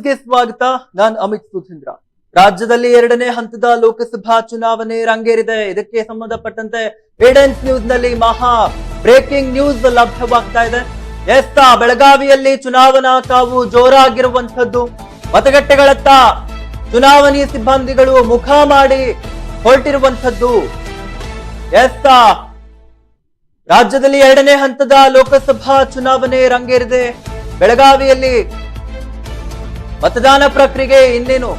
ನ್ಯೂಸ್ಗೆ ಸ್ವಾಗತ. ನಾನ್ ಅಮಿತ್ ಸುಧೀಂದ್ರ. ರಾಜ್ಯದಲ್ಲಿ ಎರಡನೇ ಹಂತದ ಲೋಕಸಭಾ ಚುನಾವಣೆ ರಂಗೇರಿದೆ. ಇದಕ್ಕೆ ಸಂಬಂಧಪಟ್ಟಂತೆ ಏಡೆನ್ಸ್ ನ್ಯೂಸ್ನಲ್ಲಿ ಮಹಾ ಬ್ರೇಕಿಂಗ್ ನ್ಯೂಸ್ ಲಭ್ಯವಾಗ್ತಾ ಇದೆ. ಎಸ್ತ, ಬೆಳಗಾವಿಯಲ್ಲಿ ಚುನಾವಣಾ ಕಾವು ಜೋರಾಗಿರುವಂತದ್ದು ಮತಗಟ್ಟೆಗಳತ್ತ ಚುನಾವಣೆ ಸಿಬ್ಬಂದಿಗಳು ಮುಖ ಮಾಡಿ ಹೊರಟಿರುವಂತದ್ದು ಎಸ್ತ, ರಾಜ್ಯದಲ್ಲಿ ಎರಡನೇ ಹಂತದ ಲೋಕಸಭಾ ಚುನಾವಣೆ ರಂಗೇರಿದೆ. ಬೆಳಗಾವಿಯಲ್ಲಿ ಮತದಾನ ಪ್ರಕ್ರಿಯೆ ಇನ್ನೇನು?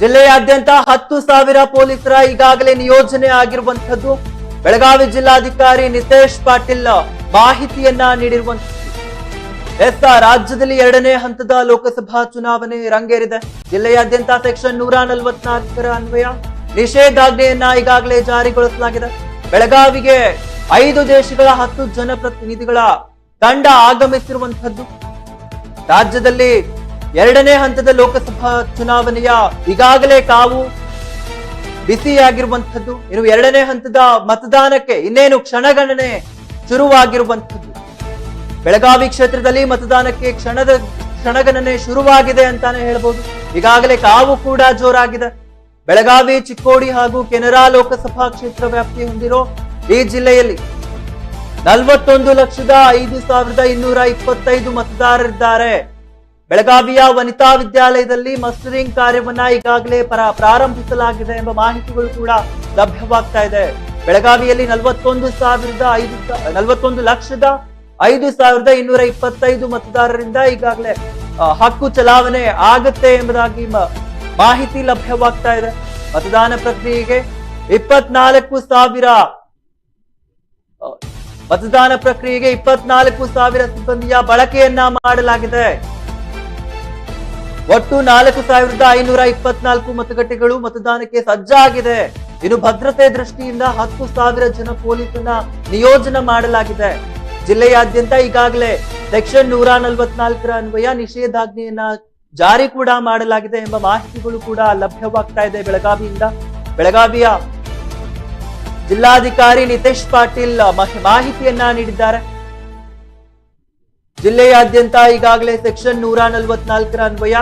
ಜಿಲ್ಲೆಯಾದ್ಯಂತ ಹತ್ತು ಸಾವಿರ ಪೊಲೀಸರ ಈಗಾಗಲೇ ನಿಯೋಜನೆ ಆಗಿರುವಂತದ್ದು ಬೆಳಗಾವಿ ಜಿಲ್ಲಾಧಿಕಾರಿ ನಿತೇಶ್ ಪಾಟೀಲ್ ಮಾಹಿತಿಯನ್ನ ನೀಡಿರುವಂತದ್ದು ಎಸ್ ರಾಜ್ಯದಲ್ಲಿ ಎರಡನೇ ಹಂತದ ಲೋಕಸಭಾ ಚುನಾವಣೆ ರಂಗೇರಿದೆ. ಜಿಲ್ಲೆಯಾದ್ಯಂತ ಸೆಕ್ಷನ್ ನೂರ ನಲವತ್ನಾಲ್ಕರ ಅನ್ವಯ. ನಿಷೇಧಾಜ್ಞೆಯನ್ನ ಈಗಾಗಲೇ ಜಾರಿಗೊಳಿಸಲಾಗಿದೆ. ಬೆಳಗಾವಿಗೆ ಐದು ದೇಶಗಳ ಹತ್ತು ಜನಪ್ರತಿನಿಧಿಗಳ ತಂಡ ಆಗಮಿಸಿರುವಂತದ್ದು ರಾಜ್ಯದಲ್ಲಿ ಎರಡನೇ ಹಂತದ ಲೋಕಸಭಾ ಚುನಾವಣೆಯ ಈಗಾಗಲೇ ಕಾವು ಬಿಸಿಯಾಗಿರುವಂಥದ್ದು. ಇನ್ನು ಎರಡನೇ ಹಂತದ ಮತದಾನಕ್ಕೆ ಇನ್ನೇನು ಕ್ಷಣಗಣನೆ ಶುರುವಾಗಿರುವಂಥದ್ದು. ಬೆಳಗಾವಿ ಕ್ಷೇತ್ರದಲ್ಲಿ ಮತದಾನಕ್ಕೆ ಕ್ಷಣದ ಕ್ಷಣಗಣನೆ ಶುರುವಾಗಿದೆ ಅಂತಾನೆ ಹೇಳ್ಬೋದು. ಈಗಾಗಲೇ ಕಾವು ಕೂಡ ಜೋರಾಗಿದೆ. ಬೆಳಗಾವಿ, ಚಿಕ್ಕೋಡಿ ಹಾಗೂ ಕೆನರಾ ಲೋಕಸಭಾ ಕ್ಷೇತ್ರ ವ್ಯಾಪ್ತಿ ಹೊಂದಿರೋ ಈ ಜಿಲ್ಲೆಯಲ್ಲಿ ನಲವತ್ತೊಂದು ಲಕ್ಷದ ಐದು ಸಾವಿರದ ಇನ್ನೂರ ಇಪ್ಪತ್ತೈದು ಮತದಾರರಿದ್ದಾರೆ. ಬೆಳಗಾವಿಯ ವನಿತಾ ವಿದ್ಯಾಲಯದಲ್ಲಿ ಮಸ್ಟರಿಂಗ್ ಕಾರ್ಯವನ್ನ ಈಗಾಗಲೇ ಪರ ಪ್ರಾರಂಭಿಸಲಾಗಿದೆ ಎಂಬ ಮಾಹಿತಿಗಳು ಕೂಡ ಲಭ್ಯವಾಗ್ತಾ ಇದೆ. ಬೆಳಗಾವಿಯಲ್ಲಿ ನಲವತ್ತೊಂದು ಸಾವಿರದ ಐದು ನಲವತ್ತೊಂದು ಲಕ್ಷದ ಐದು ಸಾವಿರದ ಇನ್ನೂರ ಇಪ್ಪತ್ತೈದು ಮತದಾರರಿಂದ ಈಗಾಗಲೇ ಹಕ್ಕು ಚಲಾವಣೆ ಆಗುತ್ತೆ ಎಂಬುದಾಗಿ ಮಾಹಿತಿ ಲಭ್ಯವಾಗ್ತಾ ಇದೆ. ಮತದಾನ ಪ್ರಕ್ರಿಯೆಗೆ ಇಪ್ಪತ್ನಾಲ್ಕು ಸಾವಿರ ಮತದಾನ ಪ್ರಕ್ರಿಯೆಗೆ ಇಪ್ಪತ್ನಾಲ್ಕು ಸಾವಿರ ಸಿಬ್ಬಂದಿಯ ಬಳಕೆಯನ್ನ ಮಾಡಲಾಗಿದೆ. ಒಟ್ಟು ನಾಲ್ಕು ಸಾವಿರದ ಐನೂರ ಇಪ್ಪತ್ನಾಲ್ಕು ಮತಗಟ್ಟೆಗಳು ಮತದಾನಕ್ಕೆ ಸಜ್ಜಾಗಿದೆ. ಇನ್ನು ಭದ್ರತೆ ದೃಷ್ಟಿಯಿಂದ ಹತ್ತು ಸಾವಿರ ಜನ ಪೊಲೀಸನ್ನ ನಿಯೋಜನೆ ಮಾಡಲಾಗಿದೆ. ಜಿಲ್ಲೆಯಾದ್ಯಂತ ಈಗಾಗಲೇ ಸೆಕ್ಷನ್ ನೂರ ನಲವತ್ನಾಲ್ಕರ ಅನ್ವಯ ನಿಷೇಧಾಜ್ಞೆಯನ್ನ ಜಾರಿ ಕೂಡ ಮಾಡಲಾಗಿದೆ ಎಂಬ ಮಾಹಿತಿಗಳು ಕೂಡ ಲಭ್ಯವಾಗ್ತಾ ಇದೆ ಬೆಳಗಾವಿಯಿಂದ. ಬೆಳಗಾವಿಯ ಜಿಲ್ಲಾಧಿಕಾರಿ ನಿತೇಶ್ ಪಾಟೀಲ್ ಮಹಿ- ಮಾಹಿತಿಯನ್ನ ನೀಡಿದ್ದಾರೆ. ಜಿಲ್ಲೆಯಾದ್ಯಂತ ಈಗಾಗಲೇ ಸೆಕ್ಷನ್ ನೂರ ನಲವತ್ನಾಲ್ಕರ ಅನ್ವಯ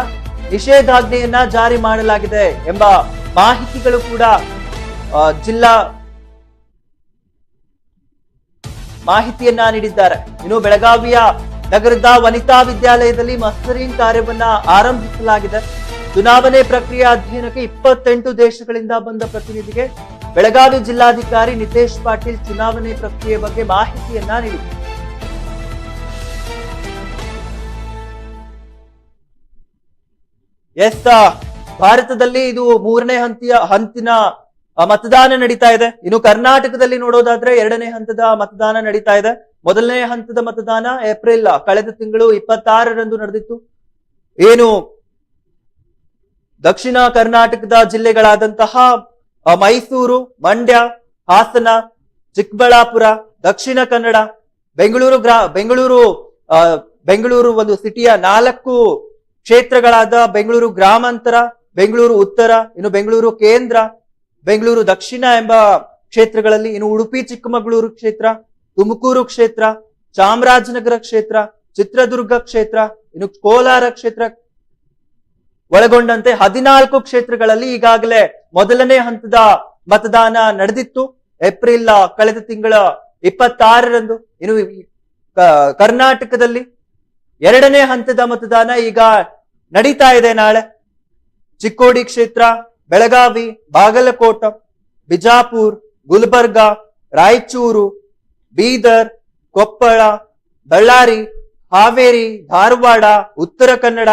ನಿಷೇಧಾಜ್ಞೆಯನ್ನ ಜಾರಿ ಮಾಡಲಾಗಿದೆ ಎಂಬ ಮಾಹಿತಿಗಳು ಕೂಡ ಜಿಲ್ಲಾ ಮಾಹಿತಿಯನ್ನ ನೀಡಿದ್ದಾರೆ. ಇನ್ನು ಬೆಳಗಾವಿಯ ನಗರದ ವನಿತಾ ವಿದ್ಯಾಲಯದಲ್ಲಿ ಮಸ್ಟರಿಂಗ್ ಕಾರ್ಯವನ್ನ ಆರಂಭಿಸಲಾಗಿದೆ. ಚುನಾವಣೆ ಪ್ರಕ್ರಿಯೆ ಅಧ್ಯಯನಕ್ಕೆ ಇಪ್ಪತ್ತೆಂಟು ದೇಶಗಳಿಂದ ಬಂದ ಪ್ರತಿನಿಧಿಗೆ ಬೆಳಗಾವಿ ಜಿಲ್ಲಾಧಿಕಾರಿ ನಿತೇಶ್ ಪಾಟೀಲ್ ಚುನಾವಣೆ ಪ್ರಕ್ರಿಯೆ ಬಗ್ಗೆ ಮಾಹಿತಿಯನ್ನ ನೀಡಿದರು ಎಸ್ ಭಾರತದಲ್ಲಿ ಇದು ಮೂರನೇ ಹಂತಿಯ ಹಂತಿನ ಮತದಾನ ನಡೀತಾ ಇದೆ. ಇನ್ನು ಕರ್ನಾಟಕದಲ್ಲಿ ನೋಡೋದಾದ್ರೆ ಎರಡನೇ ಹಂತದ ಮತದಾನ ನಡೀತಾ ಇದೆ. ಮೊದಲನೇ ಹಂತದ ಮತದಾನ ಏಪ್ರಿಲ್ ಕಳೆದ ತಿಂಗಳು ಇಪ್ಪತ್ತಾರರಂದು ನಡೆದಿತ್ತು. ಏನು ದಕ್ಷಿಣ ಕರ್ನಾಟಕದ ಜಿಲ್ಲೆಗಳಾದಂತಹ ಮೈಸೂರು, ಮಂಡ್ಯ, ಹಾಸನ, ಚಿಕ್ಕಬಳ್ಳಾಪುರ, ದಕ್ಷಿಣ ಕನ್ನಡ, ಬೆಂಗಳೂರು ಗ್ರಾ, ಬೆಂಗಳೂರು ಬೆಂಗಳೂರು ಒಂದು ಸಿಟಿಯ ನಾಲ್ಕು ಕ್ಷೇತ್ರಗಳಾದ ಬೆಂಗಳೂರು ಗ್ರಾಮಾಂತರ, ಬೆಂಗಳೂರು ಉತ್ತರ, ಇನ್ನು ಬೆಂಗಳೂರು ಕೇಂದ್ರ, ಬೆಂಗಳೂರು ದಕ್ಷಿಣ ಎಂಬ ಕ್ಷೇತ್ರಗಳಲ್ಲಿ ಇನ್ನು ಉಡುಪಿ, ಚಿಕ್ಕಮಗಳೂರು ಕ್ಷೇತ್ರ, ತುಮಕೂರು ಕ್ಷೇತ್ರ, ಚಾಮರಾಜನಗರ ಕ್ಷೇತ್ರ, ಚಿತ್ರದುರ್ಗ ಕ್ಷೇತ್ರ, ಇನ್ನು ಕೋಲಾರ ಕ್ಷೇತ್ರ ಒಳಗೊಂಡಂತೆ ಹದಿನಾಲ್ಕು ಕ್ಷೇತ್ರಗಳಲ್ಲಿ ಈಗಾಗಲೇ ಮೊದಲನೇ ಹಂತದ ಮತದಾನ ನಡೆದಿತ್ತು. ಏಪ್ರಿಲ್ ಕಳೆದ ತಿಂಗಳ ಇಪ್ಪತ್ತಾರರಂದು ಇನ್ನು ಕರ್ನಾಟಕದಲ್ಲಿ ಎರಡನೇ ಹಂತದ ಮತದಾನ ಈಗ ನಡೀತಾ ಇದೆ ನಾಳೆ. ಚಿಕ್ಕೋಡಿ ಕ್ಷೇತ್ರ, ಬೆಳಗಾವಿ, ಬಾಗಲಕೋಟ, ಬಿಜಾಪುರ್, ಗುಲ್ಬರ್ಗ, ರಾಯಚೂರು, ಬೀದರ್, ಕೊಪ್ಪಳ, ಬಳ್ಳಾರಿ, ಹಾವೇರಿ, ಧಾರವಾಡ, ಉತ್ತರ ಕನ್ನಡ,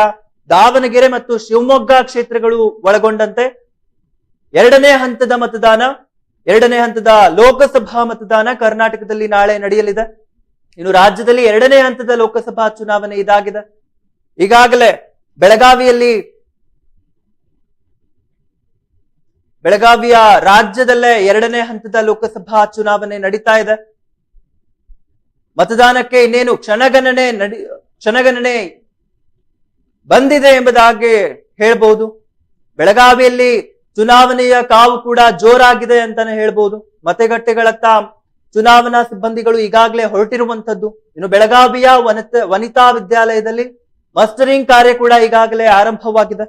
ದಾವಣಗೆರೆ ಮತ್ತು ಶಿವಮೊಗ್ಗ ಕ್ಷೇತ್ರಗಳು ಒಳಗೊಂಡಂತೆ ಎರಡನೇ ಹಂತದ ಮತದಾನ, ಎರಡನೇ ಹಂತದ ಲೋಕಸಭಾ ಮತದಾನ ಕರ್ನಾಟಕದಲ್ಲಿ ನಾಳೆ ನಡೆಯಲಿದೆ. ಇನ್ನು ರಾಜ್ಯದಲ್ಲಿ ಎರಡನೇ ಹಂತದ ಲೋಕಸಭಾ ಚುನಾವಣೆ ಇದಾಗಿದೆ. ಈಗಾಗಲೇ ಬೆಳಗಾವಿಯಲ್ಲಿ, ಬೆಳಗಾವಿಯ ರಾಜ್ಯದಲ್ಲೇ ಎರಡನೇ ಹಂತದ ಲೋಕಸಭಾ ಚುನಾವಣೆ ನಡೀತಾ ಇದೆ. ಮತದಾನಕ್ಕೆ ಇನ್ನೇನು ಕ್ಷಣಗಣನೆ ನಡಿ, ಕ್ಷಣಗಣನೆ ಬಂದಿದೆ ಎಂಬುದಾಗಿ ಹೇಳ್ಬಹುದು ಬೆಳಗಾವಿಯಲ್ಲಿ ಚುನಾವಣೆಯ ಕಾವು ಕೂಡ ಜೋರಾಗಿದೆ ಅಂತಾನೆ ಹೇಳ್ಬೋದು. ಮತಗಟ್ಟೆಗಳತ್ತ ಚುನಾವಣಾ ಸಿಬ್ಬಂದಿಗಳು ಈಗಾಗಲೇ ಹೊರಟಿರುವಂತದ್ದು ಇನ್ನು ಬೆಳಗಾವಿಯ ವನಿತ ವನಿತಾ ವಿದ್ಯಾಲಯದಲ್ಲಿ ಮಸ್ಟರಿಂಗ್ ಕಾರ್ಯ ಕೂಡ ಈಗಾಗಲೇ ಆರಂಭವಾಗಿದೆ.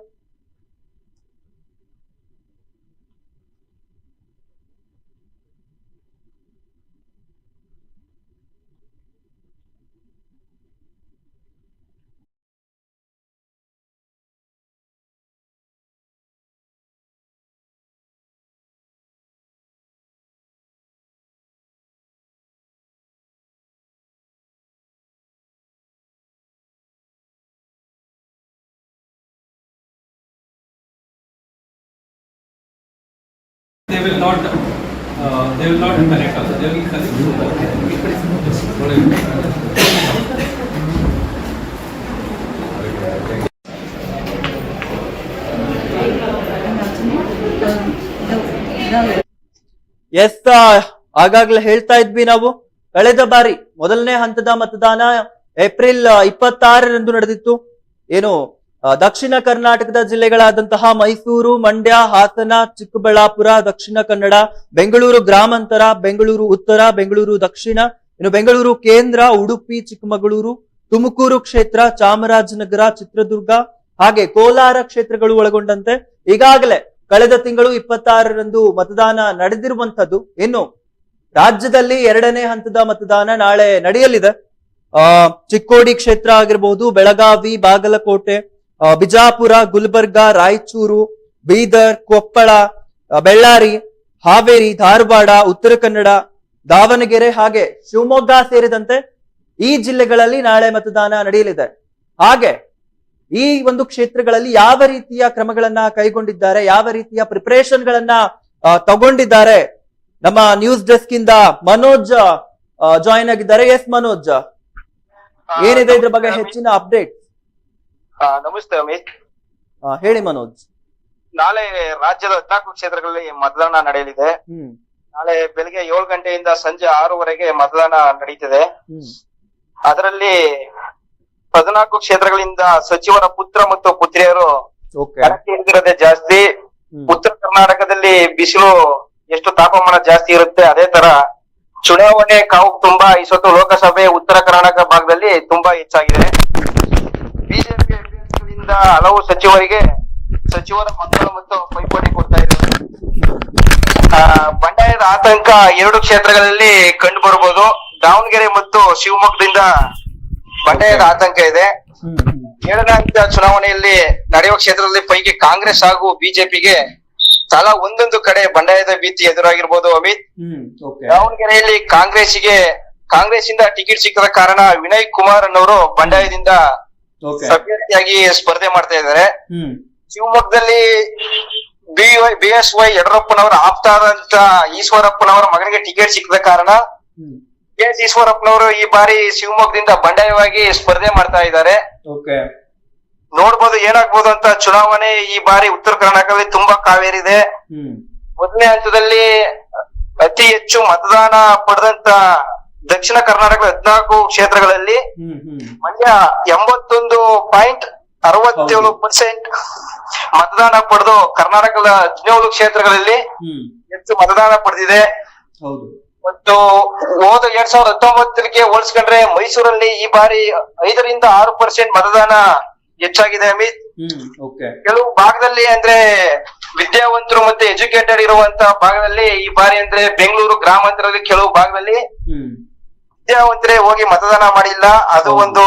They will not, uh, they will not connect also, they will connect. Yes ಆಗಾಗ್ಲೇ ಹೇಳ್ತಾ ಇದ್ವಿ ನಾವು. ಕಳೆದ ಬಾರಿ ಮೊದಲನೇ ಹಂತದ ಮತದಾನ ಏಪ್ರಿಲ್ ಇಪ್ಪತ್ತಾರರಂದು ನಡೆದಿತ್ತು. ಏನು ದಕ್ಷಿಣ ಕರ್ನಾಟಕದ ಜಿಲ್ಲೆಗಳಾದಂತಹ ಮೈಸೂರು, ಮಂಡ್ಯ, ಹಾಸನ, ಚಿಕ್ಕಬಳ್ಳಾಪುರ, ದಕ್ಷಿಣ ಕನ್ನಡ, ಬೆಂಗಳೂರು ಗ್ರಾಮಾಂತರ, ಬೆಂಗಳೂರು ಉತ್ತರ, ಬೆಂಗಳೂರು ದಕ್ಷಿಣ, ಇನ್ನು ಬೆಂಗಳೂರು ಕೇಂದ್ರ, ಉಡುಪಿ, ಚಿಕ್ಕಮಗಳೂರು, ತುಮಕೂರು ಕ್ಷೇತ್ರ, ಚಾಮರಾಜನಗರ, ಚಿತ್ರದುರ್ಗ, ಹಾಗೆ ಕೋಲಾರ ಕ್ಷೇತ್ರಗಳು ಒಳಗೊಂಡಂತೆ ಈಗಾಗಲೇ ಕಳೆದ ತಿಂಗಳು ಇಪ್ಪತ್ತಾರರಂದು ಮತದಾನ ನಡೆದಿರುವಂತದ್ದು ಇನ್ನು ರಾಜ್ಯದಲ್ಲಿ ಎರಡನೇ ಹಂತದ ಮತದಾನ ನಾಳೆ ನಡೆಯಲಿದೆ. ಚಿಕ್ಕೋಡಿ ಕ್ಷೇತ್ರ ಆಗಿರಬಹುದು ಬೆಳಗಾವಿ, ಬಾಗಲಕೋಟೆ ಬಿಜಾಪುರ ಗುಲ್ಬರ್ಗ ರಾಯಚೂರು ಬೀದರ್ ಕೊಪ್ಪಳ ಬೆಳ್ಳಾರಿ ಹಾವೇರಿ ಧಾರವಾಡ ಉತ್ತರ ಕನ್ನಡ ದಾವಣಗೆರೆ ಹಾಗೆ ಶಿವಮೊಗ್ಗ ಸೇರಿದಂತೆ ಈ ಜಿಲ್ಲೆಗಳಲ್ಲಿ ನಾಳೆ ಮತದಾನ ನಡೆಯಲಿದೆ. ಹಾಗೆ ಈ ಒಂದು ಕ್ಷೇತ್ರಗಳಲ್ಲಿ ಯಾವ ರೀತಿಯ ಕ್ರಮಗಳನ್ನ ಕೈಗೊಂಡಿದ್ದಾರೆ ಯಾವ ರೀತಿಯ ಪ್ರಿಪರೇಷನ್ ಗಳನ್ನ ತಗೊಂಡಿದ್ದಾರೆ? ನಮ್ಮ ನ್ಯೂಸ್ ಡೆಸ್ಕ್ ಇಂದ ಮನೋಜ್ ಜಾಯಿನ್ ಆಗಿದ್ದಾರೆ. ಎಸ್ ಮನೋಜ್. ಏನಿದೆ ಇದ್ರ ಬಗ್ಗೆ ಹೆಚ್ಚಿನ ಅಪ್ಡೇಟ್ ಆ, ನಮಸ್ತೆ ಅಮಿತ್ ಹೇಳಿ ಮನೋಜ್. ನಾಳೆ ರಾಜ್ಯದ ಹದಿನಾಲ್ಕು ಕ್ಷೇತ್ರಗಳಲ್ಲಿ ಮತದಾನ ನಡೆಯಲಿದೆ. ಹ್ಮ್. ನಾಳೆ ಬೆಳಿಗ್ಗೆ ಏಳು ಗಂಟೆಯಿಂದ ಸಂಜೆ ಆರೂವರೆಗೆ ಮತದಾನ ನಡೀತಿದೆ. ಹ್ಮ್. ಅದರಲ್ಲಿ ಹದಿನಾಲ್ಕು ಕ್ಷೇತ್ರಗಳಿಂದ ಸಚಿವರ ಪುತ್ರ ಮತ್ತು ಪುತ್ರಿಯರು ಓಕೆ. ಕಣಕ್ಕೆ ಇಳಿದಿರೋದೇ ಜಾಸ್ತಿ. ಉತ್ತರ ಕರ್ನಾಟಕದಲ್ಲಿ ಬಿಸಿಲು ಎಷ್ಟು ತಾಪಮಾನ ಜಾಸ್ತಿ ಇರುತ್ತೆ ಅದೇ ತರ ಚುನಾವಣೆ ಕಾವು ತುಂಬಾ ಈ ಸತ್ತು ಲೋಕಸಭೆ ಉತ್ತರ ಕರ್ನಾಟಕ ಭಾಗದಲ್ಲಿ ತುಂಬಾ ಹೆಚ್ಚಾಗಿದೆ. ಬಿಜೆಪಿ ಅಭ್ಯರ್ಥಿಗಳಿಂದ ಹಲವು ಸಚಿವರಿಗೆ ಸಚಿವರ ಮಕ್ಕಳು ಮತ್ತು ಪೈಪೋಟಿ ಕೊಡ್ತಾ ಇದ್ದಾರೆ. ಬಂಡಾಯದ ಆತಂಕ ಎರಡು ಕ್ಷೇತ್ರಗಳಲ್ಲಿ ಕಂಡು ಬರಬಹುದು ದಾವಣಗೆರೆ ಮತ್ತು ಶಿವಮೊಗ್ಗದಿಂದ ಬಂಡಾಯದ ಆತಂಕ ಇದೆ. ಏಳನೇ ಹಂತದ ಚುನಾವಣೆಯಲ್ಲಿ ನಡೆಯುವ ಕ್ಷೇತ್ರದಲ್ಲಿ ಪೈಕಿ ಕಾಂಗ್ರೆಸ್ ಹಾಗೂ ಬಿಜೆಪಿಗೆ ತಲಾ ಒಂದೊಂದು ಕಡೆ ಬಂಡಾಯದ ಭೀತಿ ಎದುರಾಗಿರ್ಬೋದು ಅಮಿತ್. ದಾವಣಗೆರೆಯಲ್ಲಿ ಕಾಂಗ್ರೆಸ್ಗೆ ಕಾಂಗ್ರೆಸ್ ಇಂದ ಟಿಕೆಟ್ ಸಿಕ್ಕದ ಕಾರಣ ವಿನಯ್ ಕುಮಾರ್ ಅನ್ನೋರು ಬಂಡಾಯದಿಂದ ಅಭ್ಯರ್ಥಿಯಾಗಿ ಸ್ಪರ್ಧೆ ಮಾಡ್ತಾ ಇದ್ದಾರೆ. ಶಿವಮೊಗ್ಗದಲ್ಲಿ ಬಿ ಬಿ ಎಸ್ ವೈ ಯಡಿಯೂರಪ್ಪನವರ ಆಪ್ತಾದಂತ ಈಶ್ವರಪ್ಪನವರ ಮಗನಿಗೆ ಟಿಕೆಟ್ ಸಿಕ್ಕದ ಕಾರಣ ಬಿ ಎಸ್ ಈಶ್ವರಪ್ಪನವರು ಈ ಬಾರಿ ಶಿವಮೊಗ್ಗದಿಂದ ಬಂಡಾಯವಾಗಿ ಸ್ಪರ್ಧೆ ಮಾಡ್ತಾ ಇದ್ದಾರೆ. ನೋಡ್ಬೋದು ಏನಾಗ್ಬೋದು ಅಂತ ಚುನಾವಣೆ ಈ ಬಾರಿ ಉತ್ತರ ಕರ್ನಾಟಕದಲ್ಲಿ ತುಂಬಾ ಕಾವೇರಿದೆ. ಮೊದಲನೇ ಹಂತದಲ್ಲಿ ಅತಿ ಹೆಚ್ಚು ಮತದಾನ ಪಡೆದಂತ ದಕ್ಷಿಣ ಕರ್ನಾಟಕದ ಹದಿನಾಲ್ಕು ಕ್ಷೇತ್ರಗಳಲ್ಲಿ ಮಂಡ್ಯ ಎಂಬತ್ತೊಂದು ಪಾಯಿಂಟ್ ಅರವತ್ತೇಳು ಪರ್ಸೆಂಟ್ ಮತದಾನ ಪಡೆದು ಕರ್ನಾಟಕದ ಹದಿನೇಳು ಕ್ಷೇತ್ರಗಳಲ್ಲಿ ಹೆಚ್ಚು ಮತದಾನ ಪಡೆದಿದೆ. ಮತ್ತು ಹೋದ ಎರಡ್ ಸಾವಿರದ ಹತ್ತೊಂಬತ್ತರಿಗೆ ಹೋಲಿಸ್ಕೊಂಡ್ರೆ ಮೈಸೂರಲ್ಲಿ ಈ ಬಾರಿ ಐದರಿಂದ ಆರು ಪರ್ಸೆಂಟ್ ಮತದಾನ ಹೆಚ್ಚಾಗಿದೆ ಅಮಿತ್. ಕೆಲವು ಭಾಗದಲ್ಲಿ ಅಂದ್ರೆ ವಿದ್ಯಾವಂತರು ಮತ್ತೆ ಎಜುಕೇಟೆಡ್ ಇರುವಂತ ಭಾಗದಲ್ಲಿ ಈ ಬಾರಿ ಅಂದ್ರೆ ಬೆಂಗಳೂರು ಗ್ರಾಮಾಂತರದಲ್ಲಿ ಕೆಲವು ಭಾಗದಲ್ಲಿ ವಿದ್ಯಾವಂತರೇ ಹೋಗಿ ಮತದಾನ ಮಾಡಿಲ್ಲ. ಅದು ಒಂದು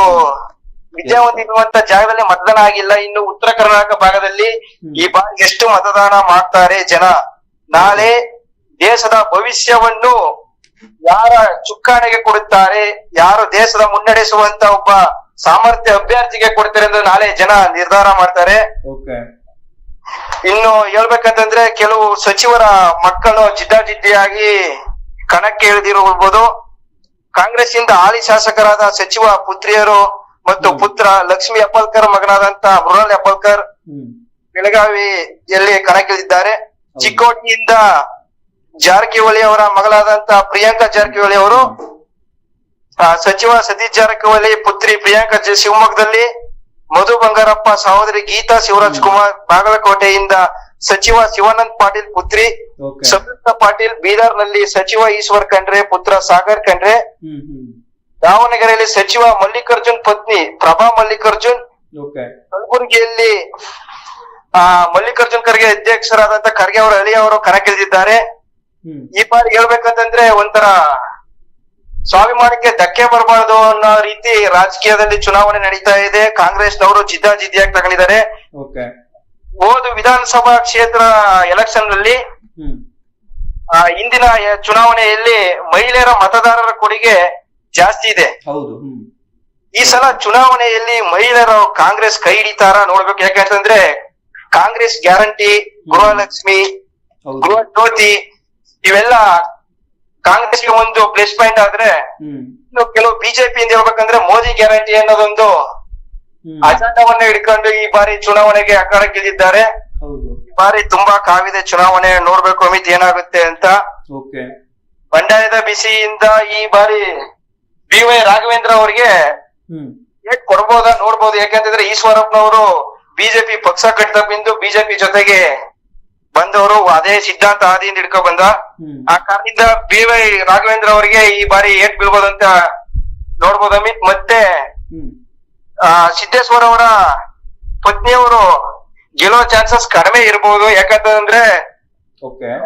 ವಿದ್ಯಾವಂತ ಇರುವಂತ ಜಾಗದಲ್ಲಿ ಮತದಾನ ಆಗಿಲ್ಲ. ಇನ್ನು ಉತ್ತರ ಕರ್ನಾಟಕ ಭಾಗದಲ್ಲಿ ಈ ಬಾರಿ ಎಷ್ಟು ಮತದಾನ ಮಾಡ್ತಾರೆ ಜನ. ನಾಳೆ ದೇಶದ ಭವಿಷ್ಯವನ್ನು ಯಾರ ಚುಕ್ಕಾಣಿಗೆ ಕೊಡುತ್ತಾರೆ ಯಾರು ದೇಶದ ಮುನ್ನಡೆಸುವಂತ ಒಬ್ಬ ಸಾಮರ್ಥ್ಯ ಅಭ್ಯರ್ಥಿಗೆ ಕೊಡ್ತಾರೆ ಎಂದು ನಾಳೆ ಜನ ನಿರ್ಧಾರ ಮಾಡ್ತಾರೆ. ಇನ್ನು ಹೇಳ್ಬೇಕಂತಂದ್ರೆ ಕೆಲವು ಸಚಿವರ ಮಕ್ಕಳು ಜಿದ್ದಾಜಿದ್ದಿಯಾಗಿ ಕಣಕ್ಕೆ ಇಳಿದಿರಬಹುದು ಕಾಂಗ್ರೆಸ್ ಇಂದ ಹಾಲಿ ಶಾಸಕರಾದ ಸಚಿವ ಪುತ್ರಿಯರು ಮತ್ತು. ಪುತ್ರ ಲಕ್ಷ್ಮಿ ಅಪ್ಪಲ್ಕರ್ ಮಗನಾದಂತ ಮೃಣಾಲ್ ಅಪ್ಪಲ್ಕರ್ ಬೆಳಗಾವಿಯಲ್ಲಿ ಕಣಕ್ಕಿಳಿದಿದ್ದಾರೆ. ಚಿಕ್ಕೋಟಿಯಿಂದ ಜಾರಕಿಹೊಳಿ ಅವರ ಮಗಳಾದಂತ ಪ್ರಿಯಾಂಕಾ ಜಾರಕಿಹೊಳಿ ಅವರು ಸಚಿವ ಸತೀಶ್ ಜಾರಕಿಹೊಳಿ ಪುತ್ರಿ ಪ್ರಿಯಾಂಕಾ ಶಿವಮೊಗ್ಗದಲ್ಲಿ ಮಧು ಬಂಗಾರಪ್ಪ ಸಹೋದರಿ ಗೀತಾ ಶಿವರಾಜ್ ಕುಮಾರ್ ಬಾಗಲಕೋಟೆಯಿಂದ ಸಚಿವ ಶಿವಾನಂದ್ ಪಾಟೀಲ್ ಪುತ್ರಿ ಸಂಯುಕ್ತ ಪಾಟೀಲ್ ಬೀದರ್ನಲ್ಲಿ ಸಚಿವ ಈಶ್ವರ್ ಖಂಡ್ರೆ ಪುತ್ರ ಸಾಗರ್ ಖಂಡ್ರೆ. ದಾವಣಗೆರೆಯಲ್ಲಿ ಸಚಿವ ಮಲ್ಲಿಕಾರ್ಜುನ್ ಪತ್ನಿ ಪ್ರಭಾ ಮಲ್ಲಿಕಾರ್ಜುನ್. ಕಲಬುರಗಿಯಲ್ಲಿ ಆ ಮಲ್ಲಿಕಾರ್ಜುನ್ ಖರ್ಗೆ ಅಧ್ಯಕ್ಷರಾದಂತ ಖರ್ಗೆ ಅವರ ಅಳಿ ಅವರು ಕಣಕ್ಕಿಳಿದಿದ್ದಾರೆ. ಈ ಬಾರಿ ಹೇಳ್ಬೇಕಂತಂದ್ರೆ ಒಂಥರ ಸ್ವಾಭಿಮಾನಕ್ಕೆ ಧಕ್ಕೆ ಬರಬಾರದು ಅನ್ನೋ ರೀತಿ ರಾಜಕೀಯದಲ್ಲಿ ಚುನಾವಣೆ ನಡೀತಾ ಇದೆ. ಕಾಂಗ್ರೆಸ್ನವರು ಜಿದ್ದಾಜಿದ್ದಿಯಾಗಿ ತಗೊಂಡಿದ್ದಾರೆ ಹೋದ ವಿಧಾನಸಭಾ ಕ್ಷೇತ್ರ ಎಲೆಕ್ಷನ್ನಲ್ಲಿ ಇಂದಿನ ಚುನಾವಣೆಯಲ್ಲಿ ಮಹಿಳೆಯರ ಮತದಾರರ ಕೊಡುಗೆ ಜಾಸ್ತಿ ಇದೆ. ಹೌದು ಈ ಸಲ ಚುನಾವಣೆಯಲ್ಲಿ ಮಹಿಳೆಯರು ಕಾಂಗ್ರೆಸ್ ಕೈ ಹಿಡಿತಾರ ನೋಡ್ಬೇಕು ಯಾಕಂತಂದ್ರೆ ಕಾಂಗ್ರೆಸ್ ಗ್ಯಾರಂಟಿ ಗೃಹಲಕ್ಷ್ಮಿ ಗೃಹ ಜ್ಯೋತಿ ಇವೆಲ್ಲ ಕಾಂಗ್ರೆಸ್ಗೆ ಒಂದು ಪ್ಲಸ್ ಪಾಯಿಂಟ್ ಆದ್ರೆ ಕೆಲವು ಬಿಜೆಪಿ ಇಂದ ಹೇಳ್ಬೇಕಂದ್ರೆ ಮೋದಿ ಗ್ಯಾರಂಟಿ ಅನ್ನೋದೊಂದು ಅಜೆಂಡವನ್ನ ಹಿಡ್ಕೊಂಡು ಈ ಬಾರಿ ಚುನಾವಣೆಗೆ ಅಖಾಡಕ್ಕಿಳಿದಿದ್ದಾರೆ ಈ ಬಾರಿ ತುಂಬಾ ಕಾವಿದೆ ಚುನಾವಣೆ ನೋಡ್ಬೇಕು ಅಮಿತ್ ಏನಾಗುತ್ತೆ ಅಂತ. ಬಂಡಾಯದ ಬಿಸಿಯಿಂದ ಈ ಬಾರಿ ಬಿ ವೈ ರಾಘವೇಂದ್ರ ಅವರಿಗೆ ಏಟ್ ಕೊಡ್ಬೋದ ನೋಡ್ಬೋದು. ಯಾಕಂತಂದ್ರೆ ಈಶ್ವರಪ್ಪನವರು ಬಿಜೆಪಿ ಪಕ್ಷ ಕಟ್ಟದ ಬಿಂದು ಬಿಜೆಪಿ ಜೊತೆಗೆ ಬಂದವರು. ಅದೇ ಸಿದ್ಧಾಂತ ಆದಿಯಿಂದ ಹಿಡ್ಕೊ ಬಂದ. ಆ ಕಾರಣದಿಂದ ಬಿ ವೈ ರಾಘವೇಂದ್ರ ಅವರಿಗೆ ಈ ಬಾರಿ ಏಟ್ ಬೀಳ್ಬೋದಂತ ನೋಡ್ಬೋದು ಅಮಿತ್. ಮತ್ತೆ ಸಿದ್ದೇಶ್ವರ ಅವರ ಪತ್ನಿಯವರು ಗೆಲ್ಲೋ ಚಾನ್ಸಸ್ ಕಡಿಮೆ ಇರಬಹುದು ಯಾಕಂತಂದ್ರೆ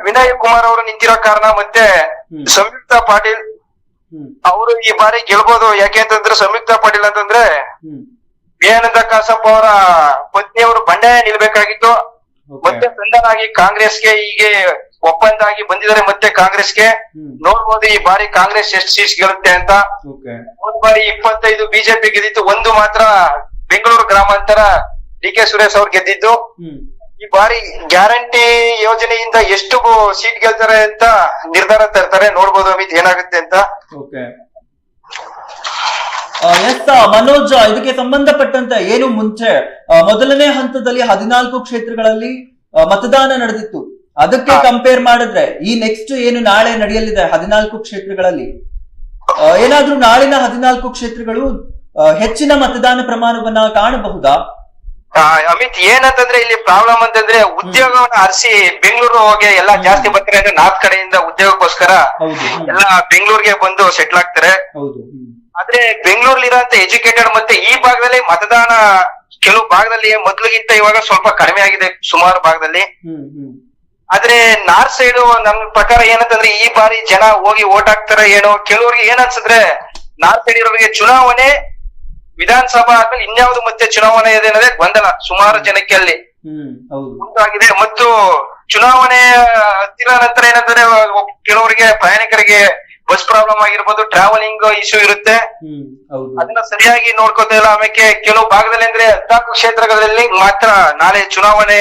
ವಿನಯ್ ಕುಮಾರ್ ಅವರು ನಿಂತಿರೋ ಕಾರಣ ಮತ್ತೆ. ಸಂಯುಕ್ತ ಪಾಟೀಲ್ ಅವರು ಈ ಬಾರಿ ಗೆಲ್ಬಹುದು ಯಾಕೆ ಅಂತಂದ್ರೆ ಸಂಯುಕ್ತ ಪಾಟೀಲ್ ಅಂತಂದ್ರೆ ವಿಯಾನಂದ ಕಾಸಪ್ಪ ಅವರ ಪತ್ನಿಯವರು ಬಂಡಾಯ ನಿಲ್ಬೇಕಾಗಿತ್ತು. ಮತ್ತೆ ಓಕೆ ಸಂಧಾನಾಗಿ ಕಾಂಗ್ರೆಸ್ಗೆ ಹೀಗೆ ಒಪ್ಪಂದ ಆಗಿ ಬಂದಿದ್ದಾರೆ ಮತ್ತೆ ಕಾಂಗ್ರೆಸ್ಗೆ. ನೋಡ್ಬೋದು ಈ ಬಾರಿ ಕಾಂಗ್ರೆಸ್ ಎಷ್ಟು ಸೀಟ್ ಗೆಲ್ಲುತ್ತೆ ಅಂತ. ಹೋದ್ ಬಾರಿ ಇಪ್ಪತ್ತೈದು ಬಿಜೆಪಿ ಗೆದ್ದಿತ್ತು ಒಂದು ಮಾತ್ರ ಬೆಂಗಳೂರು ಗ್ರಾಮಾಂತರ ಡಿ ಕೆ ಸುರೇಶ್ ಅವ್ರು ಗೆದ್ದಿದ್ದು. ಈ ಬಾರಿ ಗ್ಯಾರಂಟಿ ಯೋಜನೆಯಿಂದ ಎಷ್ಟು ಸೀಟ್ ಗೆಲ್ತಾರೆ ಅಂತ ನಿರ್ಧಾರ ತರ್ತಾರೆ ನೋಡ್ಬೋದು ಅಮಿತ್ ಏನಾಗುತ್ತೆ ಅಂತ. ಎಸ್ ಮನೋಜ್ ಇದಕ್ಕೆ ಸಂಬಂಧಪಟ್ಟಂತೆ ಏನು ಮುಂಚೆ ಮೊದಲನೇ ಹಂತದಲ್ಲಿ ಹದಿನಾಲ್ಕು ಕ್ಷೇತ್ರಗಳಲ್ಲಿ ಮತದಾನ ನಡೆದಿತ್ತು. ಅದಕ್ಕೆ ಕಂಪೇರ್ ಮಾಡಿದ್ರೆ ಈ ನೆಕ್ಸ್ಟ್ ಏನು ನಾಳೆ ನಡೆಯಲಿದೆ ಹದಿನಾಲ್ಕು ಕ್ಷೇತ್ರಗಳಲ್ಲಿ ಏನಾದ್ರೂ ನಾಳಿನ ಹದಿನಾಲ್ಕು ಕ್ಷೇತ್ರಗಳು ಹೆಚ್ಚಿನ ಮತದಾನ ಪ್ರಮಾಣವನ್ನ ಕಾಣಬಹುದಾ? ಅಮಿತ್ ಏನಂತಂದ್ರೆ ಇಲ್ಲಿ ಪ್ರಾಬ್ಲಮ್ ಅಂತಂದ್ರೆ ಉದ್ಯೋಗವನ್ನ ಅರಸಿ ಬೆಂಗಳೂರು ಹೋಗಿ ಎಲ್ಲಾ ಜಾಸ್ತಿ ಬರ್ತಾರೆ ಅಂದ್ರೆ ನಾರ್ತ್ ಕಡೆಯಿಂದ ಉದ್ಯೋಗಕ್ಕೋಸ್ಕರ ಎಲ್ಲ ಬೆಂಗಳೂರಿಗೆ ಬಂದು ಸೆಟ್ಲ್ ಆಗ್ತಾರೆ. ಆದ್ರೆ ಬೆಂಗಳೂರಲ್ಲಿರೋಂತ ಎಜುಕೇಟೆಡ್ ಮತ್ತೆ ಈ ಭಾಗದಲ್ಲಿ ಮತದಾನ ಕೆಲವು ಭಾಗದಲ್ಲಿ ಮೊದ್ಲಿಗಿಂತ ಇವಾಗ ಸ್ವಲ್ಪ ಕಡಿಮೆ ಆಗಿದೆ ಸುಮಾರು ಭಾಗದಲ್ಲಿ. ಆದ್ರೆ ನಾರ್ ಸೈಡ್ ನಮ್ ಪ್ರಕಾರ ಏನಂತಂದ್ರೆ ಈ ಬಾರಿ ಜನ ಹೋಗಿ ಓಟ್ ಹಾಕ್ತಾರ ಏನೋ ಕೆಲವ್ರಿಗೆ ಏನ್ ಅನ್ಸಿದ್ರೆ ನಾರ್ತ್ ಸೈಡ್ ಇರೋರಿಗೆ ಚುನಾವಣೆ ವಿಧಾನಸಭಾ ಆದ್ಮೇಲೆ ಇನ್ಯಾವುದು ಮತ್ತೆ ಚುನಾವಣೆ ಇದೆ ಅನ್ನೋದೇ ಗೊಂದಲ ಸುಮಾರು ಜನಕ್ಕೆ ಅಲ್ಲಿ. ಉಂಟಾಗಿದೆ. ಮತ್ತು ಚುನಾವಣೆ ಹತ್ತಿರ ನಂತರ ಏನಂತಂದ್ರೆ ಕೆಲವರಿಗೆ ಪ್ರಯಾಣಿಕರಿಗೆ ಬಸ್ ಪ್ರಾಬ್ಲಮ್ ಆಗಿರ್ಬೋದು ಟ್ರಾವೆಲಿಂಗ್ ಇಶ್ಯೂ ಇರುತ್ತೆ. ಅದನ್ನ ಸರಿಯಾಗಿ ನೋಡ್ಕೋತಾ ಇಲ್ಲ. ಆಮೇಲೆ ಕೆಲವು ಭಾಗದಲ್ಲಿ ಅಂದ್ರೆ ಹದಿನಾಲ್ಕು ಕ್ಷೇತ್ರಗಳಲ್ಲಿ ಮಾತ್ರ ನಾಳೆ ಚುನಾವಣೆ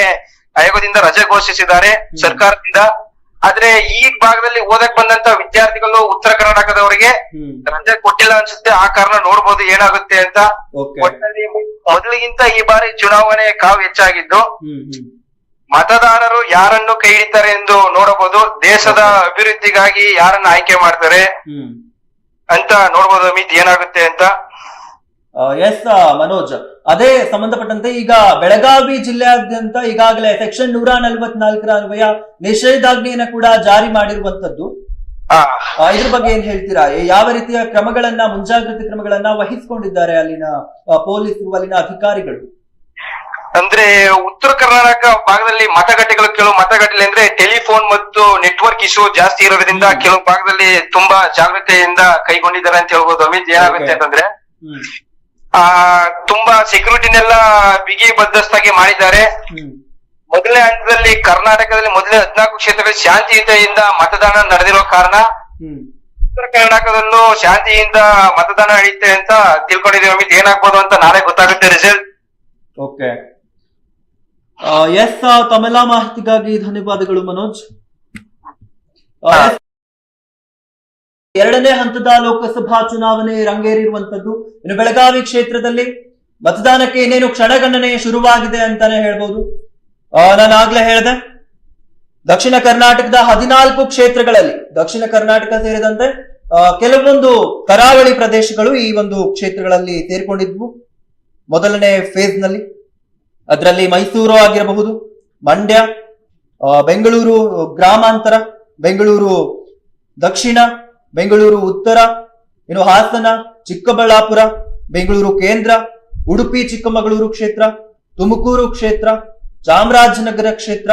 ಆಯೋಗದಿಂದ ರಜೆ ಘೋಷಿಸಿದ್ದಾರೆ ಸರ್ಕಾರದಿಂದ. ಆದ್ರೆ ಈ ಭಾಗದಲ್ಲಿ ಓದಕ್ ಬಂದಂತ ವಿದ್ಯಾರ್ಥಿಗಳು ಉತ್ತರ ಕರ್ನಾಟಕದವರಿಗೆ ರಜೆ ಕೊಟ್ಟಿಲ್ಲ ಅನ್ಸುತ್ತೆ. ಆ ಕಾರಣ ನೋಡ್ಬೋದು ಏನಾಗುತ್ತೆ ಅಂತ. ಒಟ್ಟಿನಲ್ಲಿ ಮೊದಲಿಗಿಂತ ಈ ಬಾರಿ ಚುನಾವಣೆ ಕಾವು ಹೆಚ್ಚಾಗಿದ್ದು. ಮತದಾರರು ಯಾರನ್ನು ಕೈ ಹಿಡಿತಾರೆ ಎಂದು ನೋಡಬಹುದು. ದೇಶದ ಅಭಿವೃದ್ಧಿಗಾಗಿ ಯಾರನ್ನ ಆಯ್ಕೆ ಮಾಡ್ತಾರೆ ಅಂತ ನೋಡ್ಬೋದು ಅಮಿತ್ ಏನಾಗುತ್ತೆ ಅಂತ. ಎಸ್ ಮನೋಜ್. ಅದೇ ಸಂಬಂಧಪಟ್ಟಂತೆ ಈಗ ಬೆಳಗಾವಿ ಜಿಲ್ಲೆಯಾದ್ಯಂತ ಈಗಾಗಲೇ ಸೆಕ್ಷನ್ ನೂರ ನಲವತ್ನಾಲ್ಕರ ಅನ್ವಯ ನಿಷೇಧಾಜ್ಞೆಯನ್ನ ಕೂಡ ಜಾರಿ ಮಾಡಿರುವಂತದ್ದು ಇದ್ರ ಬಗ್ಗೆ ಏನ್ ಹೇಳ್ತೀರಾ? ಯಾವ ರೀತಿಯ ಕ್ರಮಗಳನ್ನ ಮುಂಜಾಗ್ರತೆ ಕ್ರಮಗಳನ್ನ ವಹಿಸಿಕೊಂಡಿದ್ದಾರೆ ಅಲ್ಲಿನ ಪೊಲೀಸರು ಅಲ್ಲಿನ ಅಧಿಕಾರಿಗಳು? ಅಂದ್ರೆ ಉತ್ತರ ಕರ್ನಾಟಕ ಭಾಗದಲ್ಲಿ ಮತಗಟ್ಟೆಗಳು ಕೆಲವು ಮತಗಟ್ಟೆ ಅಂದ್ರೆ ಟೆಲಿಫೋನ್ ಮತ್ತು ನೆಟ್ವರ್ಕ್ ಇಶ್ಯೂ ಜಾಸ್ತಿ ಇರೋದ್ರಿಂದ ಕೆಲವು ಭಾಗದಲ್ಲಿ ತುಂಬಾ ಜಾಗೃತೆಯಿಂದ ಕೈಗೊಂಡಿದ್ದಾರೆ ಅಂತ ಹೇಳ್ಬೋದು. ಅಮಿತ್ ಏನಾಗುತ್ತೆ. ಅಂತಂದ್ರೆ ಆ ತುಂಬಾ ಸೆಕ್ಯೂರಿಟಿನೆಲ್ಲ ಬಿಗಿ ಬಂದೋಬಸ್ತಾಗಿ ಮಾಡಿದ್ದಾರೆ. ಮೊದಲನೇ ಹಂತದಲ್ಲಿ ಕರ್ನಾಟಕದಲ್ಲಿ ಮೊದಲನೇ ಹದಿನಾಲ್ಕು ಕ್ಷೇತ್ರಗಳಲ್ಲಿ ಶಾಂತಿಯುತೆಯಿಂದ ಮತದಾನ ನಡೆದಿರೋ ಕಾರಣ ಉತ್ತರ ಕರ್ನಾಟಕದಲ್ಲೂ ಶಾಂತಿಯಿಂದ ಮತದಾನ ನಡೆಯುತ್ತೆ ಅಂತ ತಿಳ್ಕೊಂಡಿದ್ದೀವಿ. ಅಮಿತ್ ಏನಾಗ್ಬೋದು ಅಂತ ನಾಳೆ ಗೊತ್ತಾಗುತ್ತೆ ರಿಸಲ್ಟ್ ಓಕೆ. ಎಸ್ ತಮ್ಮೆಲ್ಲ ಮಾಹಿತಿಗಾಗಿ ಧನ್ಯವಾದಗಳು ಮನೋಜ್. ಎರಡನೇ ಹಂತದ ಲೋಕಸಭಾ ಚುನಾವಣೆ ರಂಗೇರಿರುವಂತದ್ದು. ಇನ್ನು ಬೆಳಗಾವಿ ಕ್ಷೇತ್ರದಲ್ಲಿ ಮತದಾನಕ್ಕೆ ಇನ್ನೇನು ಕ್ಷಣಗಣನೆ ಶುರುವಾಗಿದೆ ಅಂತಾನೆ ಹೇಳ್ಬೋದು. ನಾನು ಆಗ್ಲೇ ಹೇಳ್ದೆ. ದಕ್ಷಿಣ ಕರ್ನಾಟಕದ ಹದಿನಾಲ್ಕು ಕ್ಷೇತ್ರಗಳಲ್ಲಿ, ದಕ್ಷಿಣ ಕರ್ನಾಟಕ ಸೇರಿದಂತೆ ಕೆಲವೊಂದು ಕರಾವಳಿ ಪ್ರದೇಶಗಳು ಈ ಒಂದು ಕ್ಷೇತ್ರಗಳಲ್ಲಿ ಸೇರ್ಕೊಂಡಿದ್ವು. ಮೊದಲನೇ ಫೇಸ್ನಲ್ಲಿ ಅದರಲ್ಲಿ ಮೈಸೂರು ಆಗಿರಬಹುದು, ಮಂಡ್ಯ ಬೆಂಗಳೂರು ಗ್ರಾಮಾಂತರ, ಬೆಂಗಳೂರು ದಕ್ಷಿಣ ಬೆಂಗಳೂರು ಉತ್ತರ, ಇನ್ನು ಹಾಸನ, ಚಿಕ್ಕಬಳ್ಳಾಪುರ, ಬೆಂಗಳೂರು ಕೇಂದ್ರ, ಉಡುಪಿ, ಚಿಕ್ಕಮಗಳೂರು ಕ್ಷೇತ್ರ, ತುಮಕೂರು ಕ್ಷೇತ್ರ, ಚಾಮರಾಜನಗರ ಕ್ಷೇತ್ರ,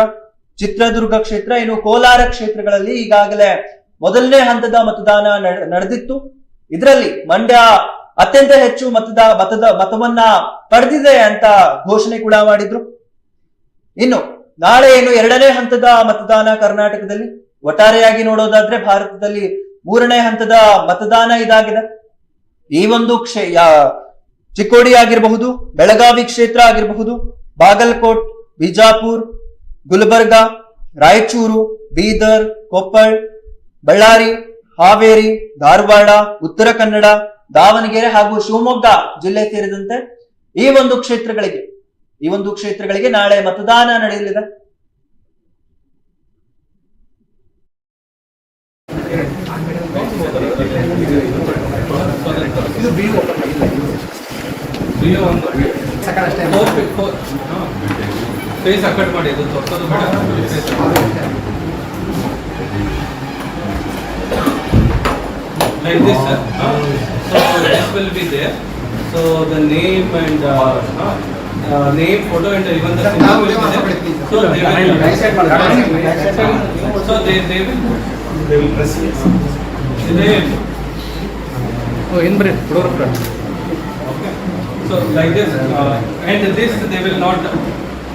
ಚಿತ್ರದುರ್ಗ ಕ್ಷೇತ್ರ, ಇನ್ನು ಕೋಲಾರ ಕ್ಷೇತ್ರಗಳಲ್ಲಿ ಈಗಾಗಲೇ ಮೊದಲನೇ ಹಂತದ ಮತದಾನ ನಡೆ- ನಡೆದಿತ್ತು. ಇದರಲ್ಲಿ ಮಂಡ್ಯ ಅತ್ಯಂತ ಹೆಚ್ಚು ಮತದ ಮತದ, ಮತವನ್ನ ಪಡೆದಿದೆ ಅಂತ ಘೋಷಣೆ ಕೂಡ ಮಾಡಿದ್ರು. ಇನ್ನು ನಾಳೆ ಏನು ಎರಡನೇ ಹಂತದ ಮತದಾನ ಕರ್ನಾಟಕದಲ್ಲಿ, ಒಟ್ಟಾರೆಯಾಗಿ ನೋಡೋದಾದ್ರೆ ಭಾರತದಲ್ಲಿ ಮೂರನೇ ಹಂತದ ಮತದಾನ ಇದಾಗಿದೆ. ಈ ಒಂದು ಕ್ಷೇ ಚಿಕ್ಕೋಡಿ ಆಗಿರಬಹುದು, ಬೆಳಗಾವಿ ಕ್ಷೇತ್ರ ಆಗಿರಬಹುದು, ಬಾಗಲಕೋಟ್, ಬಿಜಾಪುರ್, ಗುಲ್ಬರ್ಗ, ರಾಯಚೂರು, ಬೀದರ್, ಕೊಪ್ಪಳ್, ಬಳ್ಳಾರಿ, ಹಾವೇರಿ, ಧಾರವಾಡ, ಉತ್ತರ ಕನ್ನಡ, ದಾವಣಗೆರೆ ಹಾಗೂ ಶಿವಮೊಗ್ಗ ಜಿಲ್ಲೆ ಸೇರಿದಂತೆ ಈ ಒಂದು ಕ್ಷೇತ್ರಗಳಿಗೆ, ಈ ಒಂದು ಕ್ಷೇತ್ರಗಳಿಗೆ ನಾಳೆ ಮತದಾನ ನಡೆಯಲಿದೆ. ಫೇಸ್ ಅಕಟ್ ಮಾಡಿ ಅದು ತೋರ್ಸೋದು ಬೇಡ like this sir. Uh, so this will be there so the name and uh, uh, uh, name photo and even the symbol will be there so they will so they they will They will press yes. they Oh, in bread, product.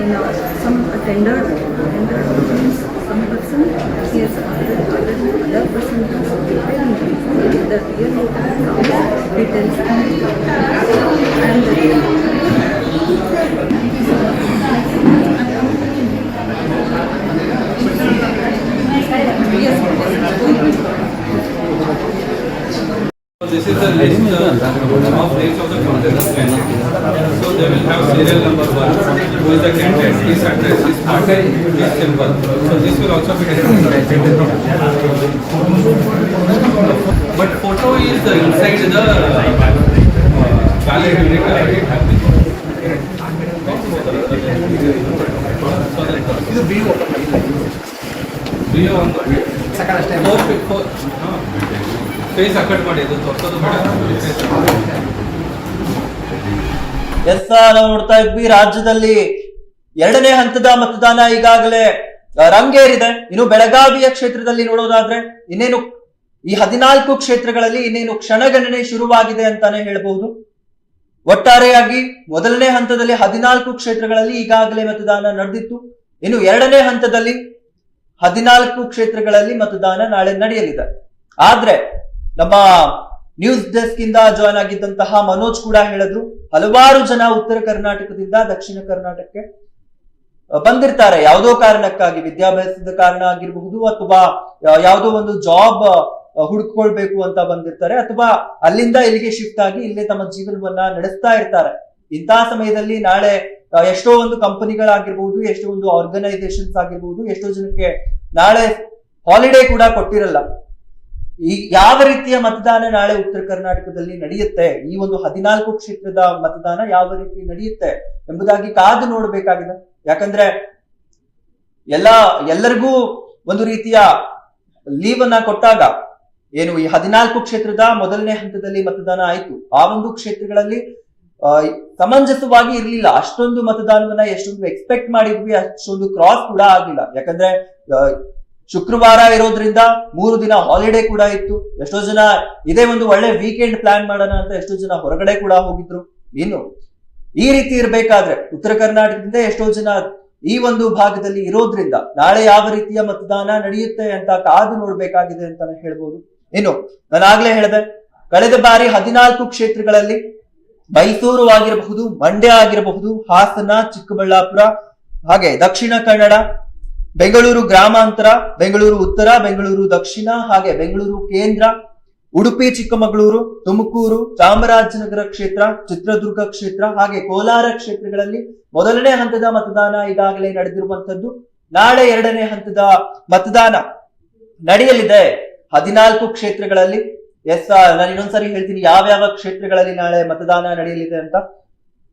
in uh, some tender, tender means some person is other, other, other person is preparing the real comes written and uh, Yes, yes, this is the list uh, of names of the contestants. So they will have serial number one, who is the candidate, his address, his party, his symbol. So this will also be taken. But photo is the inside the uh, ballot unit. uh, So that- ಇದು B video ಒಂದು second ಅಷ್ಟೇ four four ಅಕಟ್ ಮಾಡಿ S ನಾವು ನೋಡ್ತಾ ಇದ್ವಿ, ರಾಜ್ಯದಲ್ಲಿ ಎರಡನೇ ಹಂತದ ಮತದಾನ ಈಗಾಗಲೇ ರಂಗೇರಿದೆ. ಇನ್ನು ಬೆಳಗಾವಿಯ ಕ್ಷೇತ್ರದಲ್ಲಿ ನೋಡೋದಾದ್ರೆ, ಇನ್ನೇನು ಈ ಹದಿನಾಲ್ಕು ಕ್ಷೇತ್ರಗಳಲ್ಲಿ ಇನ್ನೇನು ಕ್ಷಣಗಣನೆ ಶುರುವಾಗಿದೆ ಅಂತಾನೆ ಹೇಳಬಹುದು. ಒಟ್ಟಾರೆಯಾಗಿ ಮೊದಲನೇ ಹಂತದಲ್ಲಿ ಹದಿನಾಲ್ಕು ಕ್ಷೇತ್ರಗಳಲ್ಲಿ ಈಗಾಗಲೇ ಮತದಾನ ನಡೆದಿತ್ತು. ಇನ್ನು ಎರಡನೇ ಹಂತದಲ್ಲಿ ಹದಿನಾಲ್ಕು ಕ್ಷೇತ್ರಗಳಲ್ಲಿ ಮತದಾನ ನಾಳೆ ನಡೆಯಲಿದೆ. ಆದ್ರೆ ನಮ್ಮ ನ್ಯೂಸ್ ಡೆಸ್ಕ್ ಇಂದ ಜಾಯ್ನ್ ಆಗಿದ್ದಂತಹ ಮನೋಜ್ ಕೂಡ ಹೇಳಿದ್ರು. ಹಲವಾರು ಜನ ಉತ್ತರ ಕರ್ನಾಟಕದಿಂದ, ದಕ್ಷಿಣ ಕರ್ನಾಟಕಕ್ಕೆ ಬಂದಿರ್ತಾರೆ. ಯಾವುದೋ ಕಾರಣಕ್ಕಾಗಿ, ವಿದ್ಯಾಭ್ಯಾಸದ ಕಾರಣ ಆಗಿರಬಹುದು ಅಥವಾ ಯಾವುದೋ ಒಂದು ಜಾಬ್ ಹುಡುಕೊಳ್ಬೇಕು ಅಂತ ಬಂದಿರ್ತಾರೆ ಅಥವಾ ಅಲ್ಲಿಂದ ಇಲ್ಲಿಗೆ ಶಿಫ್ಟ್ ಆಗಿ ಇಲ್ಲೇ ತಮ್ಮ ಜೀವನವನ್ನ ನಡೆಸ್ತಾ ಇರ್ತಾರೆ. ಇಂತಹ ಸಮಯದಲ್ಲಿ ನಾಳೆ ಎಷ್ಟೋ ಒಂದು ಕಂಪನಿಗಳಾಗಿರ್ಬಹುದು, ಎಷ್ಟೋ ಒಂದು ಆರ್ಗನೈಸೇಷನ್ಸ್ ಆಗಿರ್ಬಹುದು, ಎಷ್ಟೋ ಜನಕ್ಕೆ ನಾಳೆ ಹಾಲಿಡೇ ಕೂಡ ಕೊಟ್ಟಿರಲ್ಲ. ಈ ಯಾವ ರೀತಿಯ ಮತದಾನ ನಾಳೆ ಉತ್ತರ ಕರ್ನಾಟಕದಲ್ಲಿ ನಡೆಯುತ್ತೆ? ಈ ಒಂದು ಹದಿನಾಲ್ಕು ಕ್ಷೇತ್ರದ ಮತದಾನ ಯಾವ ರೀತಿ ನಡೆಯುತ್ತೆ ಎಂಬುದಾಗಿ ಕಾದು ನೋಡಬೇಕಾಗಿದೆ. ಯಾಕಂದ್ರೆ ಎಲ್ಲ, ಎಲ್ಲರಿಗೂ ಒಂದು ರೀತಿಯ ಲೀವ್ ಅನ್ನ ಕೊಟ್ಟಾಗ ಏನು ಈ ಹದಿನಾಲ್ಕು ಕ್ಷೇತ್ರದ ಮೊದಲನೇ ಹಂತದಲ್ಲಿ ಮತದಾನ ಆಯ್ತು. ಆ ಒಂದು ಕ್ಷೇತ್ರಗಳಲ್ಲಿ ಸಮಂಜಸವಾಗಿ ಇರ್ಲಿಲ್ಲ. ಅಷ್ಟೊಂದು ಮತದಾನವನ್ನ ಎಷ್ಟೊಂದು ಎಕ್ಸ್ಪೆಕ್ಟ್ ಮಾಡಿದ್ವಿ, ಅಷ್ಟೊಂದು ಕ್ರಾಸ್ ಕೂಡ ಆಗಿಲ್ಲ. ಯಾಕಂದ್ರೆ ಶುಕ್ರವಾರ ಇರೋದ್ರಿಂದ ಮೂರು ದಿನ ಹಾಲಿಡೇ ಕೂಡ ಇತ್ತು. ಎಷ್ಟೋ ಜನ ಇದೇ ಒಂದು ಒಳ್ಳೆ ವೀಕೆಂಡ್ ಪ್ಲಾನ್ ಮಾಡೋಣ ಅಂತ ಎಷ್ಟೋ ಜನ ಹೊರಗಡೆ ಕೂಡ ಹೋಗಿದ್ರು. ಇನ್ನು ಈ ರೀತಿ ಇರಬೇಕಾದ್ರೆ ಉತ್ತರ ಕರ್ನಾಟಕದಿಂದ ಎಷ್ಟೋ ಜನ ಈ ಒಂದು ಭಾಗದಲ್ಲಿ ಇರೋದ್ರಿಂದ ನಾಳೆ ಯಾವ ರೀತಿಯ ಮತದಾನ ನಡೆಯುತ್ತೆ ಅಂತ ಕಾದು ನೋಡ್ಬೇಕಾಗಿದೆ ಅಂತಾನೆ ಹೇಳ್ಬೋದು. ಇನ್ನು ನಾನು ಆಗ್ಲೇ ಹೇಳಿದೆ, ಕಳೆದ ಬಾರಿ ಹದಿನಾಲ್ಕು ಕ್ಷೇತ್ರಗಳಲ್ಲಿ ಮೈಸೂರು ಆಗಿರಬಹುದು, ಮಂಡ್ಯ ಆಗಿರಬಹುದು, ಹಾಸನ, ಚಿಕ್ಕಬಳ್ಳಾಪುರ, ಹಾಗೆ ದಕ್ಷಿಣ ಕನ್ನಡ ಬೆಂಗಳೂರು ಗ್ರಾಮಾಂತರ, ಬೆಂಗಳೂರು ಉತ್ತರ, ಬೆಂಗಳೂರು ದಕ್ಷಿಣ, ಹಾಗೆ ಬೆಂಗಳೂರು ಕೇಂದ್ರ, ಉಡುಪಿ, ಚಿಕ್ಕಮಗಳೂರು, ತುಮಕೂರು, ಚಾಮರಾಜನಗರ ಕ್ಷೇತ್ರ, ಚಿತ್ರದುರ್ಗ ಕ್ಷೇತ್ರ, ಹಾಗೆ ಕೋಲಾರ ಕ್ಷೇತ್ರಗಳಲ್ಲಿ ಮೊದಲನೇ ಹಂತದ ಮತದಾನ ಈಗಾಗಲೇ ನಡೆದಿರುವಂತದ್ದು ನಾಳೆ ಎರಡನೇ ಹಂತದ ಮತದಾನ ನಡೆಯಲಿದೆ. ಹದಿನಾಲ್ಕು ಕ್ಷೇತ್ರಗಳಲ್ಲಿ. ಎಸ್ ನಾನು ಇನ್ನೊಂದ್ಸರಿ ಹೇಳ್ತೀನಿ ಯಾವ್ಯಾವ ಯಾವ ಕ್ಷೇತ್ರಗಳಲ್ಲಿ ನಾಳೆ ಮತದಾನ ನಡೆಯಲಿದೆ ಅಂತ.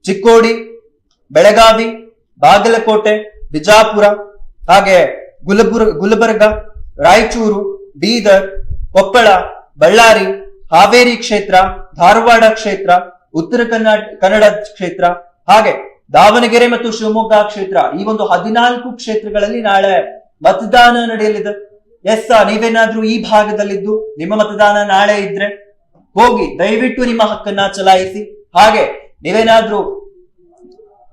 ಚಿಕ್ಕೋಡಿ, ಬೆಳಗಾವಿ, ಬಾಗಲಕೋಟೆ, ಬಿಜಾಪುರ ಹಾಗೆ ಗುಲ್ಬುರ್, ಗುಲ್ಬರ್ಗ, ರಾಯಚೂರು, ಬೀದರ್, ಕೊಪ್ಪಳ, ಬಳ್ಳಾರಿ, ಹಾವೇರಿ ಕ್ಷೇತ್ರ, ಧಾರವಾಡ ಕ್ಷೇತ್ರ, ಉತ್ತರ ಕನ್ನಡ ಕನ್ನಡ ಕ್ಷೇತ್ರ, ಹಾಗೆ ದಾವಣಗೆರೆ ಮತ್ತು ಶಿವಮೊಗ್ಗ ಕ್ಷೇತ್ರ. ಈ ಒಂದು ಹದಿನಾಲ್ಕು ಕ್ಷೇತ್ರಗಳಲ್ಲಿ ನಾಳೆ ಮತದಾನ ನಡೆಯಲಿದೆ. ಎಸ್ ನೀವೇನಾದ್ರೂ ಈ ಭಾಗದಲ್ಲಿದ್ದು ನಿಮ್ಮ ಮತದಾನ ನಾಳೆ ಇದ್ರೆ ಹೋಗಿ ದಯವಿಟ್ಟು ನಿಮ್ಮ ಹಕ್ಕನ್ನ ಚಲಾಯಿಸಿ. ಹಾಗೆ ನೀವೇನಾದ್ರೂ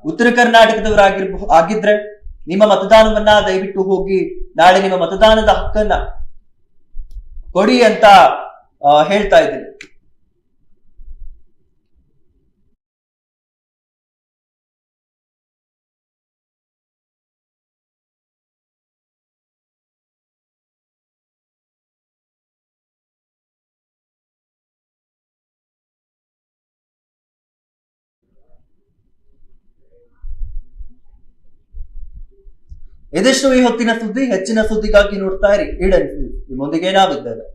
ಉತ್ತರ ಕರ್ನಾಟಕದವರಾಗಿರ್ಬ, ಆಗಿದ್ರೆ ನಿಮ್ಮ ಮತದಾನವನ್ನ ದಯವಿಟ್ಟು ಹೋಗಿ ನಾಳೆ ನಿಮ್ಮ ಮತದಾನದ ಹಕ್ಕನ್ನ ಕೊಡಿ ಅಂತ ಹೇಳ್ತಾ ಇದ್ದೀನಿ. ಇದಿಷ್ಟು ಈ ಹೊತ್ತಿನ ಸುದ್ದಿ ಹೆಚ್ಚಿನ ಸುದ್ದಿಗಾಗಿ ನೋಡ್ತಾ ಇರಿ. ಈಡನ್ ನಿಮ್ಮೊಂದಿಗೆ ನಾವಿದ್ದೇವೆ.